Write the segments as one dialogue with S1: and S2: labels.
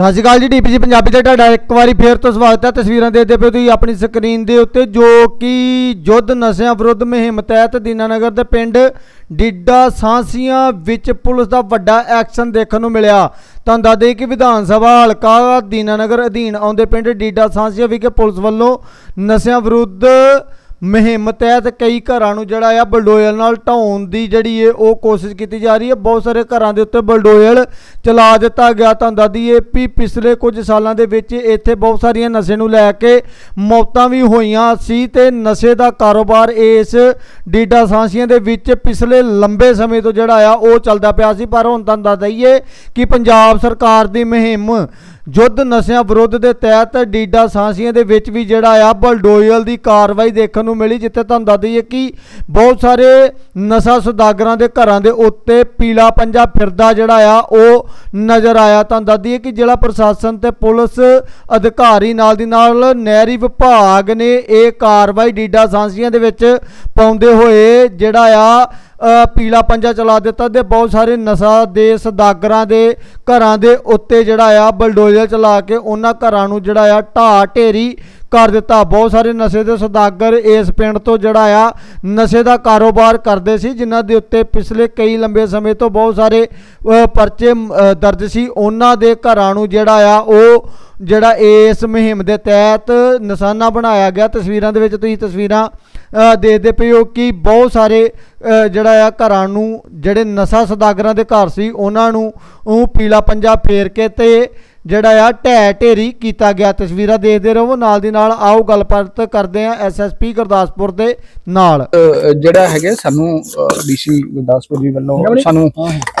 S1: ਸਤਿ ਸ਼੍ਰੀ ਅਕਾਲ ਜੀ ਡੀਪੀਜੀ ਪੰਜਾਬੀ ਤੇ ਤੁਹਾਡਾ ਇੱਕ ਵਾਰੀ ਫੇਰ ਤੋਂ ਸਵਾਗਤ ਹੈ। ਤਸਵੀਰਾਂ ਦੇਖਦੇ ਪਏ ਤੁਸੀਂ ਆਪਣੀ ਸਕਰੀਨ ਦੇ ਉੱਤੇ, ਜੋ ਕਿ ਯੁੱਧ ਨਸ਼ਿਆਂ ਵਿਰੁੱਧ ਮੁਹਿੰਮ ਤਹਿਤ ਦੀਨਾਨਗਰ ਦੇ ਪਿੰਡ ਡਿੱਡਾ ਸਾਂਸੀਆਂ ਵਿੱਚ ਪੁਲਿਸ ਦਾ ਵੱਡਾ ਐਕਸ਼ਨ ਦੇਖਣ ਨੂੰ ਮਿਲਿਆ। ਤੁਹਾਨੂੰ ਦੱਸ ਦੇਈਏ ਕਿ ਵਿਧਾਨ ਸਭਾ ਹਲਕਾ ਦੀਨਾਨਗਰ ਅਧੀਨ ਆਉਂਦੇ ਪਿੰਡ ਡਿੱਡਾ ਸਾਂਸੀਆਂ ਵਿਖੇ ਪੁਲਿਸ ਵੱਲੋਂ ਨਸ਼ਿਆਂ ਵਿਰੁੱਧ ਮੁਹਿੰਮ ਤਹਿਤ ਕਈ ਘਰਾਂ ਨੂੰ ਜਿਹੜਾ ਆ ਬਲਡੋਇਲ ਨਾਲ ਢਾਉਣ ਦੀ ਜਿਹੜੀ ਹੈ ਉਹ ਕੋਸ਼ਿਸ਼ ਕੀਤੀ ਜਾ ਰਹੀ ਹੈ। ਬਹੁਤ ਸਾਰੇ ਘਰਾਂ ਦੇ ਉੱਤੇ ਬਲਡੋਇਲ ਚਲਾ ਦਿੱਤਾ ਗਿਆ। ਤੁਹਾਨੂੰ ਦੱਸ ਦਈਏ ਵੀ ਪਿਛਲੇ ਕੁਝ ਸਾਲਾਂ ਦੇ ਵਿੱਚ ਇੱਥੇ ਬਹੁਤ ਸਾਰੀਆਂ ਨਸ਼ੇ ਨੂੰ ਲੈ ਕੇ ਮੌਤਾਂ ਵੀ ਹੋਈਆਂ ਸੀ ਤੇ ਨਸ਼ੇ ਦਾ ਕਾਰੋਬਾਰ ਇਸ ਡੀਡਾ ਸਾਂਸੀਆਂ ਦੇ ਵਿੱਚ ਪਿਛਲੇ ਲੰਬੇ ਸਮੇਂ ਤੋਂ ਜਿਹੜਾ ਆ ਉਹ ਚੱਲਦਾ ਪਿਆ ਸੀ। ਪਰ ਹੁਣ ਤੁਹਾਨੂੰ ਦੱਸ ਦਈਏ ਕਿ ਪੰਜਾਬ ਸਰਕਾਰ ਦੀ ਮੁਹਿੰਮ ਯੁੱਧ ਨਸ਼ਿਆਂ ਵਿਰੁੱਧ ਦੇ ਤਹਿਤ ਡੀਡਾ ਸਾਂਸੀਆਂ ਦੇ ਵਿੱਚ ਵੀ ਜਿਹੜਾ ਆ ਬਲਡੋਇਲ ਦੀ ਕਾਰਵਾਈ ਦੇਖਣ ਨੂੰ ਮਿਲੀ, ਜਿੱਥੇ ਤੁਹਾਨੂੰ ਦੱਸ ਦਈਏ ਕਿ ਬਹੁਤ ਸਾਰੇ ਨਸ਼ਾ ਸੁਦਾਗਰਾਂ ਦੇ ਘਰਾਂ ਦੇ ਉੱਤੇ ਪੀਲਾ ਪੰਜਾ ਫਿਰਦਾ ਜਿਹੜਾ ਆ, ਉਹ ਨਜ਼ਰ ਆਇਆ। ਤੁਹਾਨੂੰ ਦੱਸ ਦਈਏ ਕਿ ਜ਼ਿਲ੍ਹਾ ਪ੍ਰਸ਼ਾਸਨ ਤੇ ਪੁਲਿਸ ਅਧਿਕਾਰੀ ਨਾਲ ਦੀ ਨਾਲ ਨਹਿਰੀ ਵਿਭਾਗ ਨੇ ਇਹ ਕਾਰਵਾਈ ਡੀਡਾ ਸਾਂਸੀਆਂ ਦੇ ਵਿੱਚ ਪਾਉਂਦੇ ਹੋਏ ਜਿਹੜਾ ਆ ਪੀਲਾ ਪੰਜਾ ਚਲਾ ਦਿੱਤਾ ਤੇ ਬਹੁਤ ਸਾਰੇ ਨਸ਼ਾ ਦੇ ਸਦਾਗਰਾਂ ਦੇ ਘਰਾਂ ਦੇ ਉੱਤੇ ਜਿਹੜਾ ਆ ਬਲਡੋਇਲ ਬਲਡੋਜ਼ਰ ਚਲਾ ਕੇ ਉਹਨਾਂ ਘਰਾਂ ਨੂੰ ਜਿਹੜਾ ਆ ਢਾਹ ਢੇਰੀ ਕਰ ਦਿੱਤਾ। ਬਹੁਤ ਸਾਰੇ ਨਸ਼ੇ ਦੇ ਸੌਦਾਗਰ ਇਸ ਪਿੰਡ ਤੋਂ ਜਿਹੜਾ ਆ ਨਸ਼ੇ ਦਾ ਕਾਰੋਬਾਰ ਕਰਦੇ ਸੀ, ਜਿਨ੍ਹਾਂ ਦੇ ਉੱਤੇ ਪਿਛਲੇ ਕਈ ਲੰਬੇ ਸਮੇਂ ਤੋਂ ਬਹੁਤ ਸਾਰੇ ਪਰਚੇ ਦਰਜ ਸੀ। ਉਹਨਾਂ ਦੇ ਘਰਾਂ ਨੂੰ ਜਿਹੜਾ ਆ ਉਹ ਜਿਹੜਾ ਇਸ ਮੁਹਿੰਮ ਦੇ ਤਹਿਤ ਨਿਸ਼ਾਨਾ ਬਣਾਇਆ ਗਿਆ। ਤਸਵੀਰਾਂ ਦੇ ਵਿੱਚ ਤੁਸੀਂ ਤਸਵੀਰਾਂ ਦੇਖਦੇ ਪਏ ਹੋ ਕਿ ਬਹੁਤ ਸਾਰੇ ਜਿਹੜਾ ਆ ਘਰਾਂ ਨੂੰ ਜਿਹੜੇ ਨਸ਼ਾ ਸਦਾਗਰਾਂ ਦੇ ਘਰ ਸੀ, ਉਹਨਾਂ ਨੂੰ ਉਹ ਪੀਲਾ ਪੰਜਾ ਫੇਰ ਕੇ ਤੇ ਜਿਹੜਾ ਆ ਢਹਿ ਢੇਰੀ ਕੀਤਾ ਗਿਆ। ਤਸਵੀਰਾਂ ਦੇਖਦੇ ਰਹੋ ਨਾਲ ਦੀ ਨਾਲ ਆਓ ਗੱਲਬਾਤ ਕਰਦੇ ਆ ਐਸਐਸਪੀ ਗੁਰਦਾਸਪੁਰ ਦੇ ਨਾਲ।
S2: ਜਿਹੜਾ ਹੈਗਾ ਸਾਨੂੰ ਡੀਸੀ ਗੁਰਦਾਸਪੁਰ ਜੀ ਵੱਲੋਂ ਸਾਨੂੰ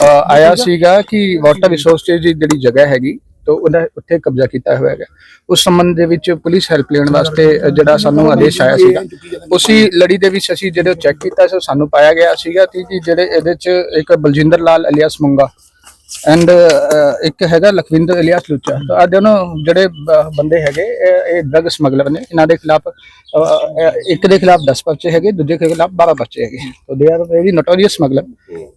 S2: ਆਇਆ ਸੀਗਾ ਕਿ ਵਾਟਰ ਰਿਸੋਰਸਜ਼ ਦੀ ਜਿਹੜੀ ਜਗ੍ਹਾ ਹੈਗੀ ਤੋਂ ਉਹਦਾ ਉੱਥੇ ਕਬਜ਼ਾ ਕੀਤਾ ਹੋਇਆ ਹੈਗਾ। ਉਸ ਸੰਬੰਧ ਦੇ ਵਿੱਚ ਪੁਲਿਸ ਹੈਲਪ ਲੈਣ ਵਾਸਤੇ ਜਿਹੜਾ ਸਾਨੂੰ ਆਦੇਸ਼ ਆਇਆ ਸੀਗਾ। ਉਸੇ ਲੜੀ ਦੇ ਵਿੱਚ ਅਸੀਂ ਜਦੋਂ ਚੈੱਕ ਕੀਤਾ ਸੋ ਸਾਨੂੰ ਪਾਇਆ ਗਿਆ ਸੀਗਾ ਕਿ ਜਿਹੜੇ ਇਹਦੇ ਚ ਇੱਕ ਬਲਜਿੰਦਰ ਲਾਲ ਅਲੀਆਸ ਮੁੰਗਾ ਐਂਡ ਇੱਕ ਹੈਗਾ ਲਖਵਿੰਦਰ ਇਲਿਆਸ ਲੁੱਚਾ। ਤਾਂ ਆ ਦੋਨੋਂ ਜਿਹੜੇ ਬੰਦੇ ਹੈਗੇ ਇਹ- ਡਰਗ ਸਮਗਲਰ ਨੇ। ਇਹਨਾਂ ਦੇ ਖਿਲਾਫ ਇੱਕ ਦੇ ਖਿਲਾਫ 10 ਪਰਚੇ ਹੈਗੇ ਦੂਜੇ ਦੇ ਖਿਲਾਫ 12 ਪਰਚੇ ਹੈਗੇ। ਤਾਂ they are very notorious smuggler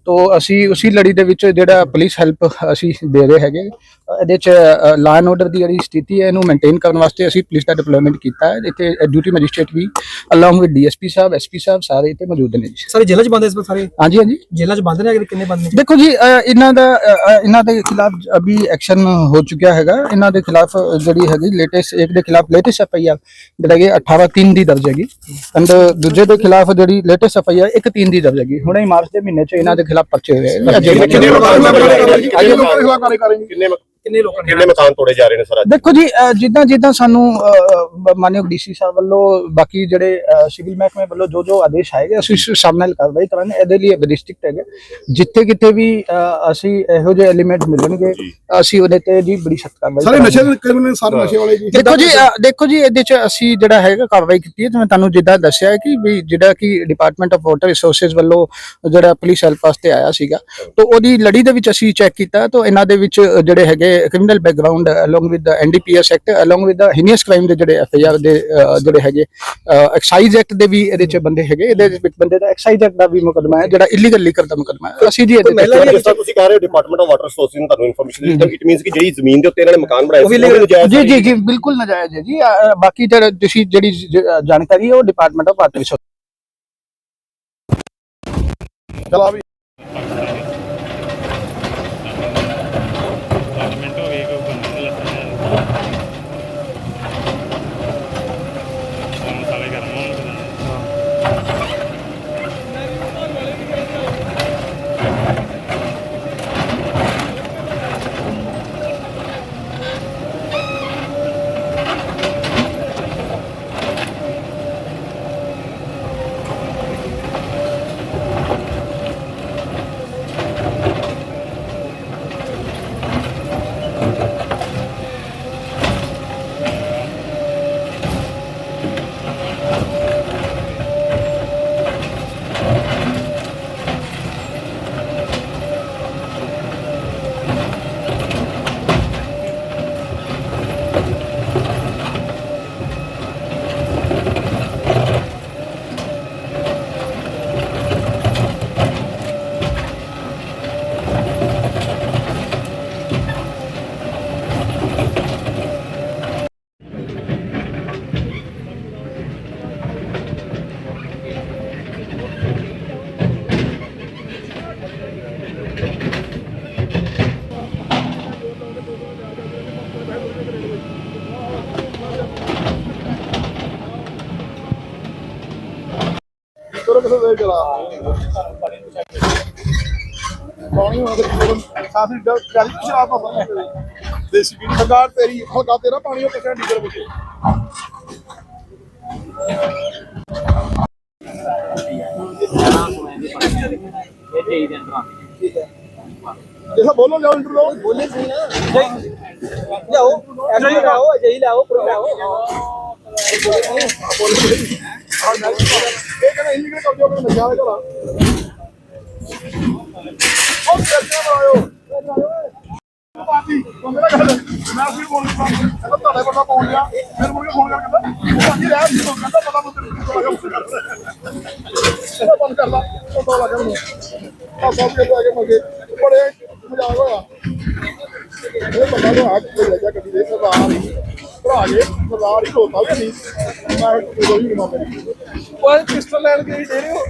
S2: ਤੋਂ ਅਸੀਂ ਉਸੇ ਲੜੀ ਦੇ ਵਿੱਚ ਜਿਹੜਾ ਪੁਲਿਸ ਹੈਲਪ ਅਸੀਂ ਦੇ ਰਹੇ ਹੈਗੇ ਇਹਦੇ ਚ ਲਾਅ ਐਂਡ ਆਰਡਰ ਦੀ ਜਿਹੜੀ ਸਥਿਤੀ ਹੈ ਇਹਨੂੰ ਮੇਨਟੇਨ ਕਰਨ ਵਾਸਤੇ ਅਸੀਂ ਪੁਲਿਸ ਦਾ ਡਿਪਲੋਇਮੈਂਟ ਕੀਤਾ ਹੈ। ਇੱਥੇ ਡਿਊਟੀ ਮੈਜਿਸਟ੍ਰੇਟ ਵੀ ਅਲੋਂਗ ਵਿਦ ਡੀਐਸਪੀ ਸਾਹਿਬ ਐਸਪੀ ਸਾਹਿਬ ਸਾਰੇ ਇੱਥੇ ਮੌਜੂਦ ਨੇ ਜੀ।
S3: ਸਾਰੇ ਜੇਲ੍ਹਾਂ ਚ ਬੰਦ ਇਸ ਸਾਰੇ?
S2: ਹਾਂਜੀ ਹਾਂਜੀ।
S3: ਜੇਲ੍ਹਾਂ ਚ ਬੰਦ ਨੇ ਕਿੰਨੇ ਬੰਦ
S2: ਦੇਖੋ ਜੀ ਇਹਨਾਂ ਦਾ ਇਹਨਾਂ ਦੇ ਖਿਲਾਫ ਅਭੀ ਐਕਸ਼ਨ ਹੋ ਚੁੱਕਿਆ ਹੈਗਾ। ਇਹਨਾਂ ਦੇ ਖਿਲਾਫ ਜਿਹੜੀ ਹੈਗੀ ਲੇਟੈਸਟ ਇੱਕ ਦੇ ਖਿਲਾਫ ਲੇਟੈਸਟ ਐਫਆਈਆਰ ਜਿਹੜਾ ਕਿ 18 3 ਦੀ ਦਰਜ ਹੈਗੀ। ਐਂਡ ਦੂਜੇ ਦੇ ਖਿਲਾਫ ਜਿਹੜੀ ਲੇਟੈਸਟ ਐਫਆਈਆਰ ਇੱਕ 3 ਦੀ ਦਰਜ ਹੈਗੀ। ਹੁਣੇ ਹੀ ਮਾਰਚ ਦੇ ਮਹੀਨੇ 'ਚ ਇਹਨਾਂ ਦੇ ਖਿਲਾਫ ਪਰਚੇ ਹੋਏ
S4: ਲੋਕਾਂ ਕਿੰਨੇ ਕਿੰਨੇ
S3: ਲੋਕਾਂ ਨੇ
S4: ਕਿੰਨੇ ਮਕਾਨ ਤੋੜੇ ਜਾ ਰਹੇ ਨੇ ਸਰ ਅੱਜ?
S2: ਦੇਖੋ ਜੀ ਜਿੱਦਾਂ ਜਿੱਦਾਂ ਸਾਨੂੰ ਅ, ਮਾਨਯੋਗ ਡੀਸੀ ਸਾਹਿਬ ਵੱਲੋਂ ਬਾਕੀ ਜਿਹੜੇ ਅ, ਸਿਵਲ ਮਹਿਕਮੇ ਵੱਲੋਂ ਜੋ ਜੋ ਆਦੇਸ਼ ਆਏਗੇ ਅਸੀਂ ਉਸ ਹਿਸਾਬ ਨਾਲ ਕਾਰਵਾਈ ਕਰਾਂਗੇ। ਇਹਦੇ ਲਈ ਡਿਸਟ੍ਰਿਕਟ ਹੈਗੇ। ਜਿੱਥੇ ਕਿਤੇ ਵੀ ਅ, ਅਸੀਂ ਇਹੋ ਜਿਹੇ ਐਲੀਮੈਂਟ ਮਿਲਣਗੇ ਅਸੀਂ ਉਹਦੇ ਤੇ ਜੀ ਬੜੀ ਸਖਤ ਕਾਰਵਾਈ
S5: ਸਾਰੇ
S2: ਕਰਾਂਗੇ।
S5: ਨਸ਼ੇ ਦੇ ਕਰੀਬਨ ਸਾਰੇ ਨਸ਼ੇ ਵਾਲੇ ਜੀ।
S2: ਦੇਖੋ ਜੀ ਦੇਖੋ ਜੀ ਇਹਦੇ ਚ ਅਸੀਂ ਜਿਹੜਾ ਹੈਗਾ ਕਾਰਵਾਈ ਕੀਤੀ ਹੈ। ਤੇ ਮੈਂ ਤੁਹਾਨੂੰ ਜਿੱਦਾਂ ਦੱਸਿਆ ਹੈ ਕਿ ਵੀ ਜਿਹੜਾ ਕਿ ਡਿਪਾਰਟਮੈਂਟ ਆਫ ਵਾਟਰ ਰਿਸੋਰਸਸ ਵੱਲੋਂ ਜਿਹੜਾ ਪੁਲਿਸ ਹੈਲਪ ਵਾਸਤੇ ਆਇਆ ਸੀਗਾ। ਤੋਂ ਉਹਦੀ ਲੜੀ ਦੇ ਵਿੱਚ ਅਸੀਂ ਚੈੱਕ ਕੀਤਾ ਤਾਂ ਇਹਨਾਂ ਦੇ ਵਿੱਚ ਜਿਹੜੇ ਹੈਗੇ criminal background along with the NDPS act along with the heinous crime ਦੇ ਜਿਹੜੇ ਐਫਆਈਆਰ ਦੇ ਜਿਹੜੇ ਹੈਗੇ ਐਕਸਾਈਜ਼ ਐਕਟ ਦੇ ਵੀ ਇਹਦੇ ਚ ਬੰਦੇ ਹੈਗੇ ਇਹਦੇ ਵਿੱਚ ਬੰਦੇ ਦਾ ਐਕਸਾਈਜ਼ ਐਕਟ ਦਾ ਵੀ ਮੁਕਦਮਾ ਹੈ ਜਿਹੜਾ ਇਲੀਗਲ ਲੀਕਰ ਦਾ ਮੁਕਦਮਾ ਹੈ। ਅਸੀਂ ਜੀ ਇਹਦੇ ਤੇ
S4: ਜਿਸ ਤਰ੍ਹਾਂ ਤੁਸੀਂ ਕਹਿ ਰਹੇ ਹੋ ਡਿਪਾਰਟਮੈਂਟ ਆਫ ਵਾਟਰ ਰਿਸੋਰਸਿਸ ਨੇ ਤੁਹਾਨੂੰ ਇਨਫੋਰਮੇਸ਼ਨ ਦਿੱਤੀ ਇਟ ਮੀਨਸ ਕਿ ਜਿਹੜੀ ਜ਼ਮੀਨ ਦੇ ਉੱਤੇ ਇਹਨਾਂ ਨੇ ਮਕਾਨ ਬਣਾਏ
S3: ਉਹ ਵੀ
S4: ਸੀ
S2: ਜੀ। ਜੀ ਜੀ ਬਿਲਕੁਲ ਨਜਾਇਜ਼ ਹੈ ਜੀ। ਬਾਕੀ ਤੁਸੀਂ ਜਿਹੜੀ ਜਾਣਕਾਰੀ ਹੈ ਉਹ ਡਿਪਾਰਟਮੈਂਟ ਆਫ ਵਾਟਰ ਰਿਸੋਰਸ
S5: ਚਲਾ ਵੀ
S6: Thank you.
S5: ਦੇ ਚਲਾ ਪਾਣੀ ਹੋਣਾ ਤੇ ਕਾਫੀ ਡਰ ਸ਼ਰਾਬ ਪਾਉਂਦਾ ਦੇਸੀ ਕੀ ਸਰਕਾਰ ਤੇਰੀ ਹਲਕਾ ਤੇਰਾ ਪਾਣੀ ਉਹ ਕਿਹੜਾ ਡੀਜ਼ਲ ਵਿੱਚ ਜੈਸਾ ਬੋਲੋ ਜਾਓ ਇੰਟਰਵਿਊ ਬੋਲੇ ਸੀ ਨਾ।
S3: ਲਿਆਓ ਐਸਾ ਹੀ ਲਿਆਓ ਅਜੇ ਹੀ ਲਿਆਓ। ਪੂਰਾ ਲਿਆਓ
S5: ਇਹ ਕਹਿੰਦਾ ਇਲੀਗਲ ਕਬਜ਼ਾ ਕਰਨ ਲੱਗਿਆ ਹੋਇਆ ਘਰਾਂ ਉਹ ਚੱਲਦਾ ਆਇਓ ਪਾਰਟੀ ਬੰਦੇ ਗੱਲ ਮੈਂ ਵੀ ਬੋਲ ਰਿਹਾ ਤੁਹਾਡੇ ਬੰਦਾ ਪਹੁੰਚ ਗਿਆ ਫਿਰ ਮੁੜ ਕੇ ਫੋਨ ਕਰ ਕਹਿੰਦਾ ਉਹ ਰਹਿ ਸੀ ਉਹ ਕਹਿੰਦਾ ਪਤਾ ਮੁੱਤੇ ਕਹਿੰਦਾ ਬੰਦ ਕਰ ਉਹ ਦੋ ਲੱਗ ਨੂੰ ਆ ਸਭ ਕੇ ਆ ਮਗੇ ਬੜੇ ਮਜ਼ਾਕ ਹੋਇਆ ਇਹ ਬੰਦਾ ਨੂੰ ਹੱਥ ਤੇ ਲੱਗਿਆ ਗੱਡੀ ਦੇ ਸਰਦਾਰ ਭਰਾ ਜੇ ਸਰਦਾਰ ਹੀ ਰੋਤਾ ਵੀ ਨਹੀਂ ਮੈਂ ਕੋਈ ਨਹੀਂ ਮਾਮੇ ਉਹ ਪਿਸਟਲ ਲੈਣ ਗਈ ਦੇ ਰਹੇ ਹੋ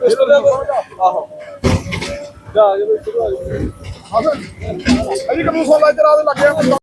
S5: ਪਿਸਟਲ ਆਹੋ। ਜਾ ਕੇ ਬੈਠੋ ਹਾਂ ਅਜੀ ਕਦੋਂ ਸੋਲਾ ਆ ਦੇ ਲੱਗਿਆ